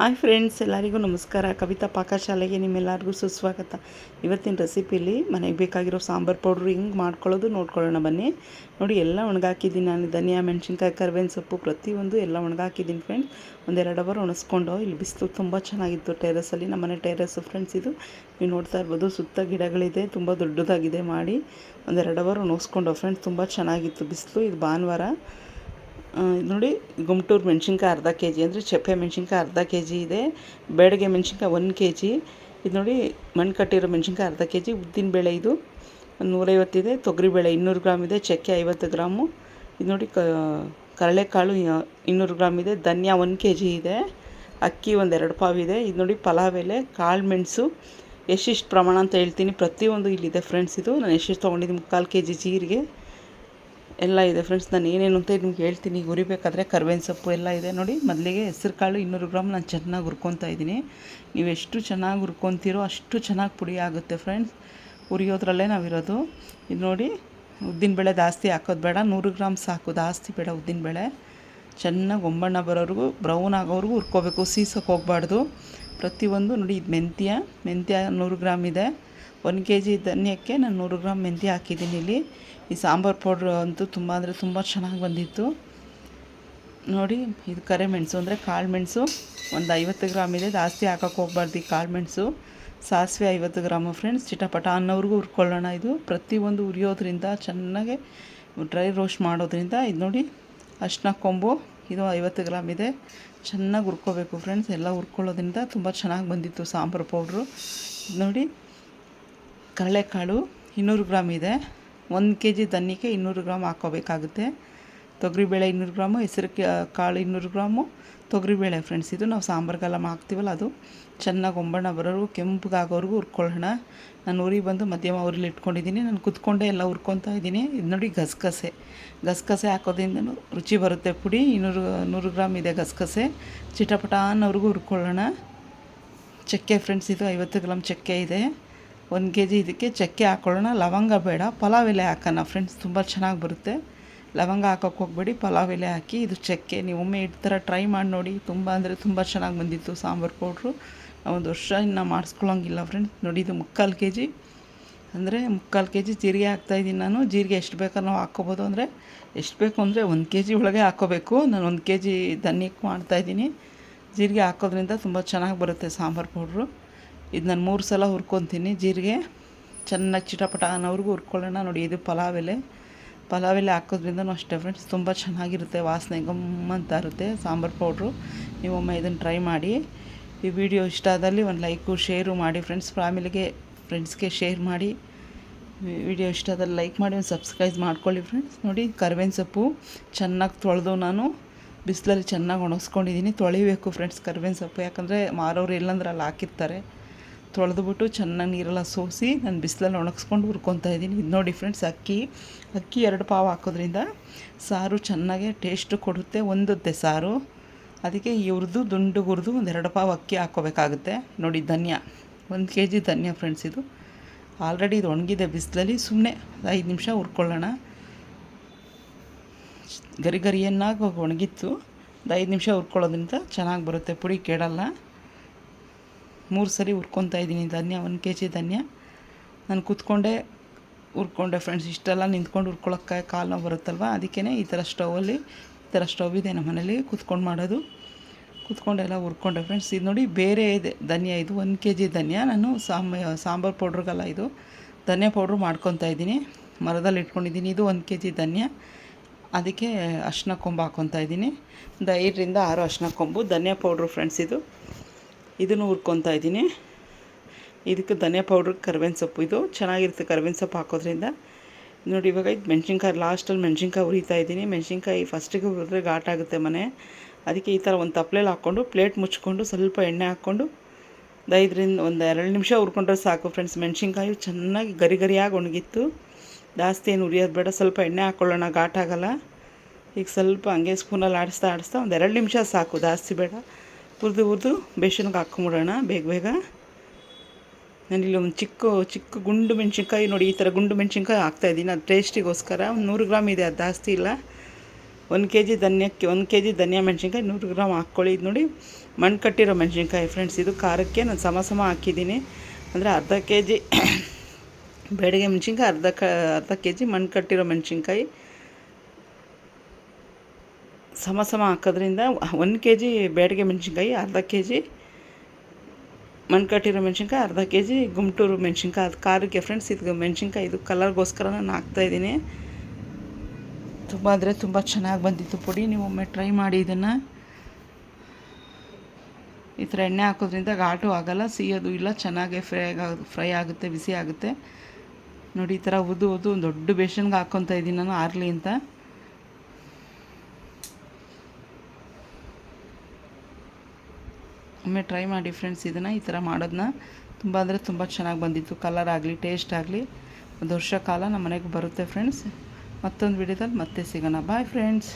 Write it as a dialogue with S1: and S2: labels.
S1: Hi friends, ಎಲ್ಲರಿಗೂ ನಮಸ್ಕಾರ. ಕವಿತಾ ಪಾಕಶಾಲೆಗೆ ನಿಮ್ಮೆಲ್ಲರಿಗೂ ಸುಸ್ವಾಗತ. ಇವತ್ತಿನ ರೆಸಿಪಿಲಿ ಮನೆಗೆ ಬೇಕಾಗಿರೋ ಸಾಂಬಾರು ಪೌಡ್ರು ಹಿಂಗೆ ಮಾಡ್ಕೊಳ್ಳೋದು, ನೋಡ್ಕೊಳ್ಳೋಣ ಬನ್ನಿ. ನೋಡಿ, ಎಲ್ಲ ಒಣಗಾಕಿದ್ದೀನಿ ನಾನು. ಧನಿಯಾ, ಮೆಣಸಿನ್ಕಾಯಿ, ಕರ್ಬೇವಿನ ಸೊಪ್ಪು, ಪ್ರತಿಯೊಂದು ಎಲ್ಲ ಒಣಗಾಕಿದ್ದೀನಿ ಫ್ರೆಂಡ್ಸ್. ಒಂದೆರಡು ಅವರ್ ಒಣಸ್ಕೊಂಡು, ಇಲ್ಲಿ ಬಿಸಿಲು ತುಂಬ ಚೆನ್ನಾಗಿತ್ತು ಟೆರೆಸಲ್ಲಿ. ನಮ್ಮನೆ ಟೆರೆಸು ಫ್ರೆಂಡ್ಸ್ ಇದು. ನೀವು ನೋಡ್ತಾ ಇರ್ಬೋದು, ಸುತ್ತ ಗಿಡಗಳಿದೆ, ತುಂಬ ದೊಡ್ಡದಾಗಿದೆ ಮಾಡಿ. ಒಂದೆರಡು ಅವರ್ ಒಣಗಿಸ್ಕೊಂಡು ಫ್ರೆಂಡ್ಸ್, ತುಂಬ ಚೆನ್ನಾಗಿತ್ತು ಬಿಸಿಲು. ಇದು ಭಾನುವಾರ. ನೋಡಿ ಗುಮ್ಟೂರು ಮೆಣಸಿನ್ಕಾಯಿ ಅರ್ಧ ಕೆ ಜಿ ಅಂದರೆ ಚಪ್ಪೆ ಮೆಣಸಿನ್ಕಾಯಿ ಅರ್ಧ ಕೆ ಜಿ ಇದೆ ಬೇಡಿಗೆ ಮೆಣಸಿನ್ಕಾಯಿ ಒಂದು ಕೆ ಜಿ, ಇದು ನೋಡಿ ಮಣ್ಣು ಕಟ್ಟಿರೋ ಮೆಣಸಿನ್ಕಾಯಿ ಅರ್ಧ ಕೆ ಜಿ ಉದ್ದಿನಬೇಳೆ ಇದು ಒಂದು ನೂರೈವತ್ತಿದೆ ತೊಗರಿಬೇಳೆ ಇನ್ನೂರು ಗ್ರಾಮ್ ಇದೆ, ಚಕ್ಕೆ ಐವತ್ತು ಗ್ರಾಮು, ಇದು ನೋಡಿ ಕ, ಕಡಲೆಕಾಳು ಇ- ಇನ್ನೂರು ಗ್ರಾಮ್ ಇದೆ, ಧನ್ಯ ಒಂದು ಕೆ ಜಿ ಇದೆ, ಅಕ್ಕಿ ಒಂದು ಎರಡು ಪಾವ್ ಇದೆ, ಇದು ನೋಡಿ ಪಲಾವ್ ಎಲೆ, ಕಾಳು ಮೆಣಸು ಎಷ್ಟಿಷ್ಟು ಪ್ರಮಾಣ ಅಂತ ಹೇಳ್ತೀನಿ, ಪ್ರತಿಯೊಂದು ಇಲ್ಲಿದೆ ಫ್ರೆಂಡ್ಸ್ ಇದು, ನಾನು ಎಷ್ಟಿಷ್ಟು ತೊಗೊಂಡಿದ್ದೀನಿ, ಮುಕ್ಕಾಲು ಕೆ ಜಿ ಜೀರಿಗೆ ಎಲ್ಲ ಇದೆ ಫ್ರೆಂಡ್ಸ್ ನಾನು ಏನೇನು ಅಂತ ನಿಮ್ಗೆ ಹೇಳ್ತೀನಿ. ಈಗ ಹುರಿಬೇಕಾದ್ರೆ ಕರ್ಬೇವಿನ ಸೊಪ್ಪು ಎಲ್ಲ ಇದೆ. ನೋಡಿ, ಮೊದಲಿಗೆ ಹೆಸ್ರು ಕಾಳು ಇನ್ನೂರು ಗ್ರಾಮ್ ನಾನು ಚೆನ್ನಾಗಿ ಹುರ್ಕೊತಾ ಇದ್ದೀನಿ. ನೀವು ಎಷ್ಟು ಚೆನ್ನಾಗಿ ಹುರ್ಕೊತೀರೋ ಅಷ್ಟು ಚೆನ್ನಾಗಿ ಪುಡಿ ಆಗುತ್ತೆ ಫ್ರೆಂಡ್ಸ್ ಹುರಿಯೋದ್ರಲ್ಲೇ ನಾವಿರೋದು. ಇದು ನೋಡಿ ಉದ್ದಿನಬೇಳೆ ಜಾಸ್ತಿ ಹಾಕೋದು ಬೇಡ. ನೂರು ಗ್ರಾಮ್ ಸಾಕು, ಜಾಸ್ತಿ ಬೇಡ ಉದ್ದಿನಬೇಳೆ ಚೆನ್ನಾಗಿ ಒಂಬಣ್ಣ ಬರೋರಿಗೂ ಬ್ರೌನ್ ಆಗೋವರೆಗೂ ಹುರ್ಕೋಬೇಕು. ಸೀಸೋಕೆ ಹೋಗಬಾರ್ದು. ಪ್ರತಿಯೊಂದು ನೋಡಿ, ಇದು ಮೆಂತ್ಯ. ಮೆಂತ್ಯ ನೂರು ಗ್ರಾಮ್ ಇದೆ. ಒಂದು ಕೆ ಜಿ ಧನ್ಯಕ್ಕೆ ನಾನು ನೂರು ಗ್ರಾಮ್ ಮೆಂತ್ಯ ಹಾಕಿದ್ದೀನಿ ಇಲ್ಲಿ. ಈ ಸಾಂಬಾರು ಪೌಡ್ರ್ ಅಂತೂ ತುಂಬ ಅಂದರೆ ತುಂಬ ಚೆನ್ನಾಗಿ ಬಂದಿತ್ತು. ನೋಡಿ, ಇದು ಕರೆ ಮೆಣಸು ಅಂದರೆ ಕಾಳು ಮೆಣಸು. ಒಂದು ಐವತ್ತು ಗ್ರಾಮ್ ಇದೆ, ಜಾಸ್ತಿ ಹಾಕೋಕೆ ಹೋಗ್ಬಾರ್ದು ಈ ಕಾಳು ಮೆಣಸು. ಸಾಸಿವೆ ಐವತ್ತು ಗ್ರಾಮು ಫ್ರೆಂಡ್ಸ್ ಚಿಟಪಟ ಅನ್ನೋರಿಗೂ ಹುರ್ಕೊಳ್ಳೋಣ ಇದು. ಪ್ರತಿಯೊಂದು ಉರಿಯೋದ್ರಿಂದ ಚೆನ್ನಾಗೆ ಡ್ರೈ ರೋಸ್ಟ್ ಮಾಡೋದ್ರಿಂದ ಇದು ನೋಡಿ, ಅರ್ಶಿನ ಕೊಂಬು, ಇದು ಐವತ್ತು ಗ್ರಾಮ್ ಇದೆ. ಚೆನ್ನಾಗಿ ಹುರ್ಕೋಬೇಕು ಫ್ರೆಂಡ್ಸ್ ಎಲ್ಲ ಹುರ್ಕೊಳ್ಳೋದ್ರಿಂದ ತುಂಬ ಚೆನ್ನಾಗಿ ಬಂದಿತ್ತು ಸಾಂಬಾರು ಪೌಡ್ರು. ನೋಡಿ ಕಡಲೆಕಾಳು ಇನ್ನೂರು ಗ್ರಾಮ್ ಇದೆ. ಒಂದು ಕೆ ಜಿ ಧನ್ಯಕ್ಕೆ ಇನ್ನೂರು ಗ್ರಾಮ್ ಹಾಕ್ಕೋಬೇಕಾಗುತ್ತೆ. ತೊಗರಿಬೇಳೆ ಇನ್ನೂರು ಗ್ರಾಮು, ಹೆಸರು ಕಾಳು ಇನ್ನೂರು ಗ್ರಾಮು. ತೊಗರಿಬೇಳೆ ಫ್ರೆಂಡ್ಸ್ ಇದು ನಾವು ಸಾಂಬಾರ್ಗೆಲ್ಲ ಹಾಕ್ತೀವಲ್ಲ ಅದು. ಚೆನ್ನಾಗಿ ಒಂಬಣ್ಣ ಬರೋರು ಕೆಂಪಗಾಗೋವರೆಗೂ ಹುರ್ಕೊಳ್ಳೋಣ. ನಾನು ಊರಿಗೆ ಬಂದು ಮಧ್ಯಮ ಊರಲ್ಲಿ ಇಟ್ಕೊಂಡಿದ್ದೀನಿ. ನಾನು ಕುತ್ಕೊಂಡೇ ಎಲ್ಲ ಹುರ್ಕೊತಾ ಇದ್ದೀನಿ. ಇದು ನೋಡಿ ಗಸಗಸೆ. ಗಸಗಸೆ ಹಾಕೋದ್ರಿಂದನೂ ರುಚಿ ಬರುತ್ತೆ ಪುಡಿ. ಇನ್ನೂರು, ನೂರು ಗ್ರಾಮ್ ಇದೆ ಗಸಗಸೆ. ಚಿಟಪಟ ಅನ್ನೋವರೆಗೂ ಹುರ್ಕೊಳ್ಳೋಣ. ಚಕ್ಕೆ ಫ್ರೆಂಡ್ಸ್ ಇದು ಐವತ್ತು ಗ್ರಾಮ್ ಚಕ್ಕೆ ಇದೆ. ಒಂದು ಕೆ ಜಿ ಇದಕ್ಕೆ ಚಕ್ಕೆ ಹಾಕ್ಕೊಳ್ಳೋಣ ಲವಂಗ ಬೇಡ. ಪಲಾವ್ ಎಲೆ ಹಾಕೋಣ ಫ್ರೆಂಡ್ಸ್ ತುಂಬ ಚೆನ್ನಾಗಿ ಬರುತ್ತೆ. ಲವಂಗ ಹಾಕೋಕೆ ಹೋಗಬೇಡಿ. ಪಲಾವ್ ಎಲೆ ಹಾಕಿ ಇದು ಚಕ್ಕೆ. ನೀವು ಒಮ್ಮೆ ಈ ಥರ ಟ್ರೈ ಮಾಡಿ ನೋಡಿ. ತುಂಬ ಅಂದರೆ ತುಂಬ ಚೆನ್ನಾಗಿ ಬಂದಿತ್ತು ಸಾಂಬಾರು ಪೌಡ್ರು. ಒಂದು ವರ್ಷ ಇನ್ನು ಮಾಡಿಸ್ಕೊಳ್ಳೋಂಗಿಲ್ಲ ಫ್ರೆಂಡ್ಸ್ ನೋಡಿ ಇದು ಮುಕ್ಕಾಲು ಕೆ ಜಿ ಅಂದರೆ ಮುಕ್ಕಾಲು ಕೆ ಜಿ ಜೀರಿಗೆ ಹಾಕ್ತಾಯಿದ್ದೀನಿ ನಾನು. ಜೀರಿಗೆ ಎಷ್ಟು ಬೇಕಾದ್ರೂ ನಾವು ಹಾಕ್ಕೋಬೋದು. ಅಂದರೆ ಎಷ್ಟು ಬೇಕು ಅಂದರೆ ಒಂದು ಕೆ ಜಿ ಒಳಗೆ ಹಾಕ್ಕೋಬೇಕು. ನಾನು ಒಂದು ಕೆ ಜಿ ಧನ್ಯಕ್ಕೆ ಮಾಡ್ತಾಯಿದ್ದೀನಿ ಜೀರಿಗೆ ಹಾಕೋದ್ರಿಂದ ತುಂಬ ಚೆನ್ನಾಗಿ ಬರುತ್ತೆ ಸಾಂಬಾರು ಪೌಡ್ರು. ಇದು ನಾನು ಮೂರು ಸಲ ಹುರ್ಕೊತೀನಿ ಜೀರಿಗೆ. ಚೆನ್ನಾಗಿ ಚಿಟಪಟ ಅನ್ನೋವ್ರಿಗೂ ಹುರ್ಕೊಳ್ಳೋಣ. ನೋಡಿ, ಇದು ಪಲಾವ್ ಎಲೆ ಪಲಾವ್ ಎಲೆ ಹಾಕೋದ್ರಿಂದನೂ ಅಷ್ಟೇ ಫ್ರೆಂಡ್ಸ್ ತುಂಬ ಚೆನ್ನಾಗಿರುತ್ತೆ ವಾಸನೆ ಗಮ್ಮಂತ ಇರುತ್ತೆ ಸಾಂಬಾರು ಪೌಡ್ರು. ನೀವೊಮ್ಮೆ ಇದನ್ನು ಟ್ರೈ ಮಾಡಿ. ಈ ವಿಡಿಯೋ ಇಷ್ಟ ಆದಲ್ಲಿ ಒಂದು ಲೈಕು ಶೇರು ಮಾಡಿ ಫ್ರೆಂಡ್ಸ್ ಫ್ಯಾಮಿಲಿಗೆ ಫ್ರೆಂಡ್ಸ್ಗೆ ಶೇರ್ ಮಾಡಿ. ವಿಡಿಯೋ ಇಷ್ಟ ಆದಲ್ಲಿ ಲೈಕ್ ಮಾಡಿ, ಒಂದು ಸಬ್ಸ್ಕ್ರೈಬ್ ಮಾಡ್ಕೊಳ್ಳಿ ಫ್ರೆಂಡ್ಸ್ ನೋಡಿ, ಕರ್ಬೇವಿನ ಸೊಪ್ಪು ಚೆನ್ನಾಗಿ ತೊಳೆದು ನಾನು ಬಿಸಿಲಲ್ಲಿ ಚೆನ್ನಾಗಿ ಒಣಗಿಸ್ಕೊಂಡಿದ್ದೀನಿ ತೊಳಿಬೇಕು ಫ್ರೆಂಡ್ಸ್ ಕರ್ಬೇವಿನ ಸೊಪ್ಪು. ಯಾಕಂದರೆ ಮಾರೋರು ಇಲ್ಲಂದ್ರೆ ಅಲ್ಲಿ ಹಾಕಿರ್ತಾರೆ. ತೊಳೆದ್ಬಿಟ್ಟು ಚೆನ್ನಾಗಿ ನೀರೆಲ್ಲ ಸೋಸಿ ನಾನು ಬಿಸಿಲಲ್ಲಿ ಒಣಗಿಸ್ಕೊಂಡು ಹುರ್ಕೊತಾ ಇದ್ದೀನಿ. ಇದು ನೋಡಿ ಫ್ರೆಂಡ್ಸ್ ಅಕ್ಕಿ ಅಕ್ಕಿ ಎರಡು ಪಾವು ಹಾಕೋದ್ರಿಂದ ಸಾರು ಚೆನ್ನಾಗೆ ಟೇಸ್ಟು ಕೊಡುತ್ತೆ. ಒಂದುತ್ತೆ ಸಾರು. ಅದಕ್ಕೆ ಈ ಹುರಿದು ದುಂಡು ಹುರಿದು ಒಂದೆರಡು ಪಾವು ಅಕ್ಕಿ ಹಾಕ್ಕೋಬೇಕಾಗುತ್ತೆ ನೋಡಿ ಧನ್ಯ, ಒಂದು ಕೆ ಜಿ ಧನ್ಯ ಫ್ರೆಂಡ್ಸ್ ಇದು. ಆಲ್ರೆಡಿ ಇದು ಒಣಗಿದೆ ಬಿಸಿಲಲ್ಲಿ. ಸುಮ್ಮನೆ ಐದು ನಿಮಿಷ ಹುರ್ಕೊಳ್ಳೋಣ. ಗರಿ ಗರಿಯನ್ನಾಗಿ ಒಣಗಿತ್ತು. ಒಂದು ಐದು ನಿಮಿಷ ಹುರ್ಕೊಳ್ಳೋದ್ರಿಂದ ಚೆನ್ನಾಗಿ ಬರುತ್ತೆ. ಪುಡಿ ಕೆಡಲ್ಲ ಮೂರು ಸರಿ ಹುರ್ಕೊತಾ ಇದ್ದೀನಿ ಧನ್ಯ, ಒಂದು ಕೆ ಜಿ ಧನ್ಯ. ನಾನು ಕೂತ್ಕೊಂಡೆ ಹುರ್ಕೊಂಡೆ ಫ್ರೆಂಡ್ಸ್ ಇಷ್ಟೆಲ್ಲ ನಿಂತ್ಕೊಂಡು ಹುರ್ಕೊಳಕ್ಕೆ ಕಾಲು ನೋವು ಬರುತ್ತಲ್ವ? ಅದಕ್ಕೇ ಈ ಥರ ಸ್ಟೌವಲ್ಲಿ ಈ ಥರ ಸ್ಟವ್ ಇದೆ ನಮ್ಮ ಮನೇಲಿ, ಕೂತ್ಕೊಂಡು ಮಾಡೋದು. ಕೂತ್ಕೊಂಡೆಲ್ಲ ಹುರ್ಕೊಂಡೆ ಫ್ರೆಂಡ್ಸ್ ಇದು ನೋಡಿ ಬೇರೆ ಇದೆ, ಧನ್ಯ ಇದು, ಒಂದು ಕೆ ಜಿ ಧನ್ಯ. ನಾನು ಸಾಂಬ ಸಾಂಬಾರು ಪೌಡ್ರಿಗೆಲ್ಲ ಇದು. ಧನ್ಯ ಪೌಡ್ರು ಮಾಡ್ಕೊತಾ ಇದ್ದೀನಿ. ಮರದಲ್ಲಿ ಇಟ್ಕೊಂಡಿದ್ದೀನಿ, ಇದು ಒಂದು ಕೆ ಜಿ ಧನ್ಯ. ಅದಕ್ಕೆ ಅರ್ಶಿನ ಕೊಂಬು ಹಾಕ್ಕೊತಾ ಇದ್ದೀನಿ. ಐದರಿಂದ ಆರು ಅರ್ಶಿನ ಕೊಂಬು, ಧನ್ಯ ಪೌಡ್ರು ಫ್ರೆಂಡ್ಸ್ ಇದು. ಇದನ್ನು ಹುರ್ಕೊತಾ ಇದ್ದೀನಿ. ಇದಕ್ಕೆ ಧನಿಯಾ ಪೌಡ್ರ್ ಕರ್ಬೇವಿನ ಸೊಪ್ಪು. ಇದು ಚೆನ್ನಾಗಿರುತ್ತೆ ಕರ್ಬೇವಿನ ಸೊಪ್ಪು ಹಾಕೋದ್ರಿಂದ. ನೋಡಿ, ಇವಾಗ ಇದು ಮೆಣಸಿನ್ಕಾಯಿ ಲಾಸ್ಟಲ್ಲಿ ಮೆಣಸಿನ್ಕಾಯಿ ಹುರಿತಾ ಇದ್ದೀನಿ. ಮೆಣಸಿನ್ಕಾಯಿ ಫಸ್ಟಿಗೆ ಹುರಿದ್ರೆ ಘಾಟ್ ಆಗುತ್ತೆ ಮನೆ. ಅದಕ್ಕೆ ಈ ಥರ ಒಂದು ತಪ್ಪಲೆಯಲ್ಲಿ ಹಾಕ್ಕೊಂಡು ಪ್ಲೇಟ್ ಮುಚ್ಕೊಂಡು, ಸ್ವಲ್ಪ ಎಣ್ಣೆ ಹಾಕ್ಕೊಂಡು ಐದರಿಂದ, ಒಂದು ಎರಡು ನಿಮಿಷ ಹುರ್ಕೊಂಡ್ರೆ ಸಾಕು ಫ್ರೆಂಡ್ಸ್ ಮೆಣಸಿನ್ಕಾಯಿ ಚೆನ್ನಾಗಿ ಗರಿ ಗರಿಯಾಗಿ ಒಣಗಿತ್ತು. ಜಾಸ್ತಿ ಏನು ಉರಿಯೋದು ಬೇಡ. ಸ್ವಲ್ಪ ಎಣ್ಣೆ ಹಾಕ್ಕೊಳ್ಳೋಣ ಘಾಟ್ ಆಗಲ್ಲ. ಈಗ ಸ್ವಲ್ಪ ಹಂಗೆ ಸ್ಪೂನಲ್ಲಿ ಆಡಿಸ್ತಾ ಆಡಿಸ್ತಾ ಒಂದು ಎರಡು ನಿಮಿಷ ಸಾಕು. ಜಾಸ್ತಿ ಬೇಡ. ಹುರಿದು ಹುರಿದು ಬೇಸನ್ಗೆ ಹಾಕ್ಕೊಂಬಿಡೋಣ, ಬೇಗ ಬೇಗ. ನಾನಿಲ್ಲಿ ಒಂದು ಚಿಕ್ಕ ಚಿಕ್ಕ ಗುಂಡು ಮೆಣಸಿನ್ಕಾಯಿ ನೋಡಿ, ಈ ಥರ ಗುಂಡು ಮೆಣಸಿನ್ಕಾಯಿ ಹಾಕ್ತಾಯಿದ್ದೀನಿ ಅದು ಟೇಸ್ಟಿಗೋಸ್ಕರ ಒಂದು ನೂರು ಗ್ರಾಮ್ ಇದೆ, ಅದು ಜಾಸ್ತಿ ಇಲ್ಲ. ಒಂದು ಕೆ ಜಿ ಧನ್ಯಕ್ಕೆ, ಒಂದು ಕೆ ಜಿ ಧನಿಯಾ ಮೆಣಸಿನ್ಕಾಯಿ ನೂರು ಗ್ರಾಮ್ ಹಾಕ್ಕೊಳ್ಳಿ. ಇದು ನೋಡಿ ಮಣ್ಣು ಕಟ್ಟಿರೋ ಮೆಣಸಿನ್ಕಾಯಿ ಫ್ರೆಂಡ್ಸ್, ಇದು ಖಾರಕ್ಕೆ ನಾನು ಸಮ ಸಮ ಹಾಕಿದ್ದೀನಿ. ಅಂದರೆ ಅರ್ಧ ಕೆ ಜಿ ಬೇಡಿಗೆ ಮೆಣಸಿನ್ಕಾಯಿ, ಅರ್ಧ ಕ, ಅರ್ಧ ಕೆ ಜಿ ಮಣ್ಣು ಕಟ್ಟಿರೋ ಮೆಣಸಿನ್ಕಾಯಿ. ಸಮ ಸಮ ಹಾಕೋದ್ರಿಂದ ಒಂದು ಕೆ ಜಿ ಬೇಡಿಗೆ ಮೆಣಸಿನ್ಕಾಯಿ, ಅರ್ಧ ಕೆ ಜಿ ಮಣ್ಕಟ್ಟಿರೋ ಮೆಣಸಿನ್ಕಾಯಿ, ಅರ್ಧ ಕೆ ಜಿ ಗುಂಟೂರು ಮೆಣಸಿನ್ಕಾಯಿ. ಅದು ಖಾರಕ್ಕೆ ಫ್ರೆಂಡ್ಸ್ ಇದು ಮೆಣಸಿನ್ಕಾಯಿ, ಇದು ಕಲರ್ಗೋಸ್ಕರ ನಾನು ಹಾಕ್ತಾಯಿದ್ದೀನಿ ತುಂಬ ಅಂದರೆ ತುಂಬ ಚೆನ್ನಾಗಿ ಬಂದಿತ್ತು ಪುಡಿ. ನೀವು ಒಮ್ಮೆ ಟ್ರೈ ಮಾಡಿ ಇದನ್ನು. ಈ ಥರ ಎಣ್ಣೆ ಹಾಕೋದ್ರಿಂದ ಘಾಟು ಆಗೋಲ್ಲ ಸಿಹಿಯೋದು ಇಲ್ಲ, ಚೆನ್ನಾಗೆ ಫ್ರೈ ಆಗ ಫ್ರೈ ಆಗುತ್ತೆ, ಬಿಸಿ ಆಗುತ್ತೆ. ನೋಡಿ, ಈ ಥರ ಉದ್ದು ಉದ್ದು ಒಂದು ದೊಡ್ಡ ಬೇಷನ್ಗೆ ಹಾಕ್ಕೊತಾ ಇದ್ದೀನಿ ನಾನು, ಆರ್ಲಿ ಅಂತ. ಒಮ್ಮೆ ಟ್ರೈ ಮಾಡಿ ಫ್ರೆಂಡ್ಸ್ ಇದನ್ನು ಈ ಥರ ಮಾಡೋದನ್ನ ತುಂಬ ಅಂದರೆ ತುಂಬ ಚೆನ್ನಾಗಿ ಬಂದಿತ್ತು. ಕಲರ್ ಆಗಲಿ ಟೇಸ್ಟ್ ಆಗಲಿ ಒಂದು ವರ್ಷ ಕಾಲ ನಮ್ಮ ಮನೆಗೆ ಬರುತ್ತೆ ಫ್ರೆಂಡ್ಸ್ ಮತ್ತೊಂದು ವಿಡಿಯೋದಲ್ಲಿ ಮತ್ತೆ ಸಿಗೋಣ. Bye friends